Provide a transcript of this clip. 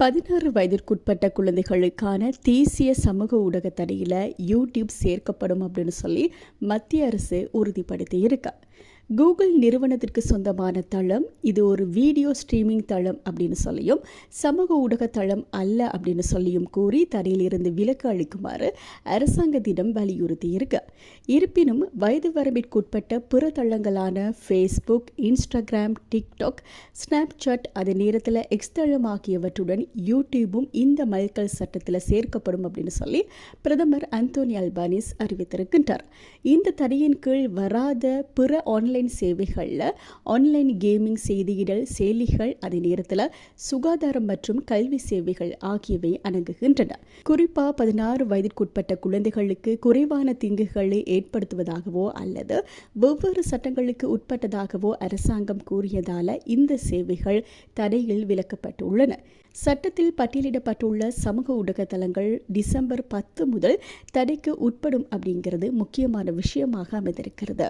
பதினாறு வயதிற்குட்பட்ட குழந்தைகளுக்கான தேசிய சமூக ஊடக தடையில் யூடியூப் சேர்க்கப்படும் அப்படின்னு சொல்லி மத்திய அரசு உறுதிப்படுத்தி இருக்கு கூகுள் நிறுவனத்திற்கு சொந்தமான தளம் இது ஒரு வீடியோ ஸ்ட்ரீமிங் தளம் அப்படின்னு சொல்லியும் சமூக ஊடக தளம் அல்ல அப்படின்னு சொல்லியும் கூறி தரையிலிருந்து விலக்கு அளிக்குமாறு அரசாங்கத்திடம் வலியுறுத்தியிருக்கு. இருப்பினும் வயது வரம்பிற்குட்பட்ட பிற தளங்களான ஃபேஸ்புக் இன்ஸ்டாகிராம் டிக்டாக் ஸ்னாப்சாட் அதே நேரத்தில் எக்ஸ் தளம் ஆகியவற்றுடன் யூடியூபும் இந்த மைல்கல் சட்டத்தில் சேர்க்கப்படும் அப்படின்னு சொல்லி பிரதமர் அந்தோனி அல்பானிஸ் அறிவித்திருக்கின்றார். இந்த தடையின் கீழ் வராத பிற ஆன்லைன் சேவைகளில் ஆன்லைன் கேமிங் செய்தியிடல் செயலிகள் அதே நேரத்தில் சுகாதாரம் மற்றும் கல்வி சேவைகள் ஆகியவை அணுகுகின்றன குறிப்பாக பதினாறு வயதிற்குட்பட்ட குழந்தைகளுக்கு குறைவான தீங்குகளை ஏற்படுத்துவதாகவோ அல்லது வெவ்வேறு சட்டங்களுக்கு உட்பட்டதாகவோ அரசாங்கம் கூறியதால இந்த சேவைகள் தடையில் விலக்கப்பட்டுள்ளன. சட்டத்தில் பட்டியலிடப்பட்டுள்ள சமூக ஊடக தளங்கள் டிசம்பர் பத்து முதல் தடைக்கு உட்படும் அப்படிங்கிறது முக்கியமான விஷயமாக அமைந்திருக்கிறது.